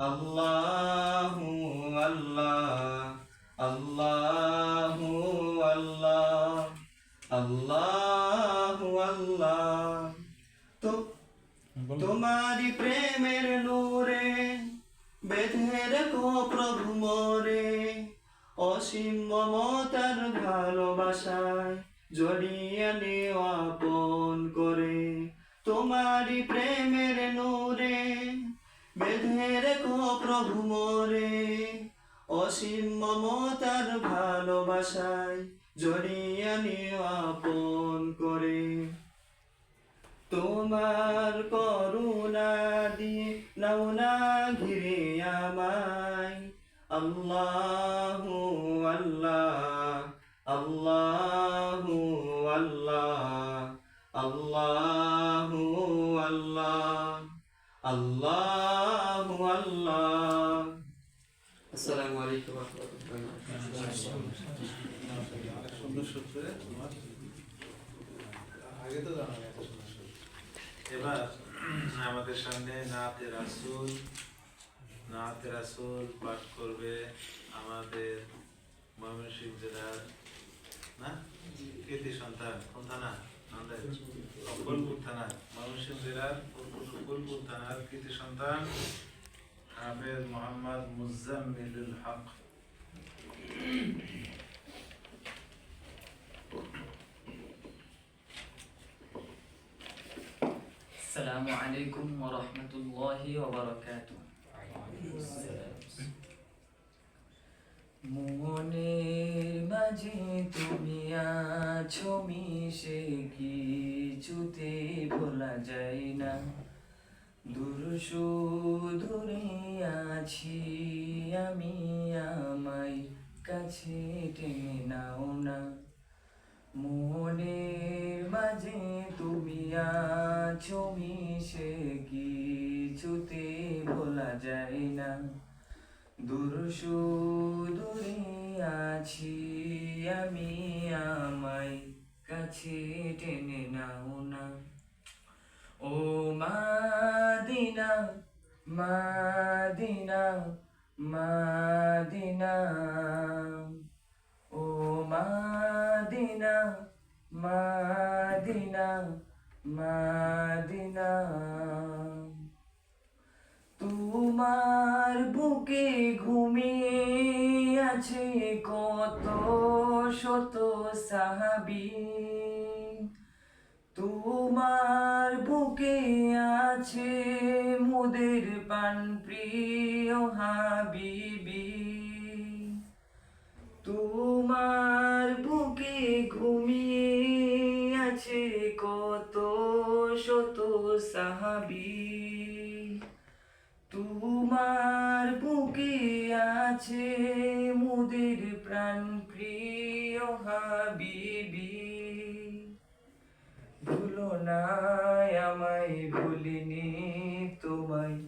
আল্লাহু আল্লাহ আল্লাহু আল্লাহ আল্লাহু আল্লাহ। তো তোমারি প্রেমের নূরে বেঁধে রেখো প্রভু মোরে। অসীম মমতার ভালোবাসায় জড়িয়ে আপন করে। তোমারি প্রেমের নূরে বেঁধে রেখো প্রভু মোরে অসীম মমতার ভালোবাসায় জড়িয়ে আপন করে। তোমার এত সুন্দর সুর। এবার আমাদের সামনে নাতে রাসুল নাতে রাসুল পাঠ করবে আমাদের ময়মনসিংহ জেলার না কীর্তি সন্তান কোন থানা ফুলপুর থানা ময়মনসিংহ জেলার ফুলপুর থানার কীর্তি সন্তান হাফেজ মোহাম্মদ মুজাম্মিলুল হক। আসসালামু আলাইকুম ওয়া রাহমাতুল্লাহি ওয়া বারাকাতুহু মনের মাঝে তুমি আছো, মিশে কিছুতে ভোলা যায় না। দূর শুধু কাছে টেনে নাও না। মনের মাঝে তুমি আছো, মিশে কিছুতে ভোলা যায় না। দূর দূরে আছি আমি, আমায় কাছে টেনে নাও না। ও মাদিনা মাদিনা মাদিনা। মাদিনা মাদিনা মাদিনা। তোমার বুকে ঘুমিয়ে আছে কত শত সাহাবি। তোমার বুকে আছে মুদের পান প্রিয় হাবিবি। তোমার বুকে ঘুমিয়ে আছে কত শত সাহাবি। তোমার বুকে আছে মুদের প্রাণ প্রিয় হাবিবি। ভুলো না, আমায় ভুলিনি তোমায়।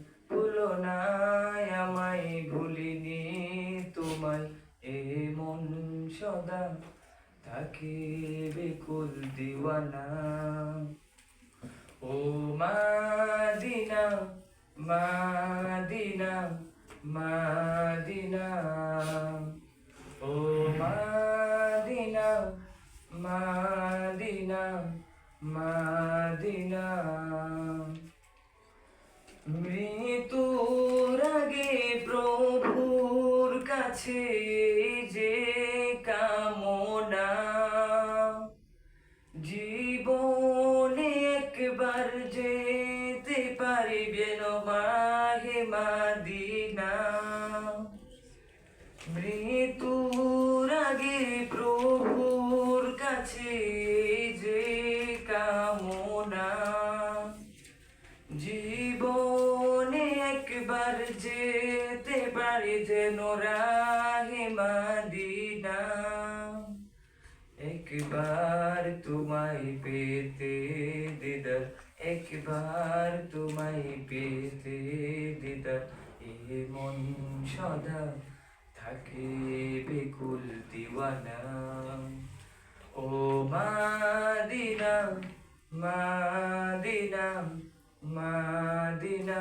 থাকে বেকুল দিওয়ানা। ও মাদিনা মাদিনা মাদিনা। ও মাদিনা মাদিনা মাদিনা। মৃত্যুর আগে প্রভুর কাছে মাদিনা। কাছে যে কামনা, জীবনে একবার যেতে পারি যেন রাহে মাদিনা। একবার তোমায় পেতে দিদার একবার তোমায় পেতে দিদা, এ মন সদা থাকে বেকুল দিওয়ানা। ও মা দিনা, মা মাদিনা মাদিনা মাদিনা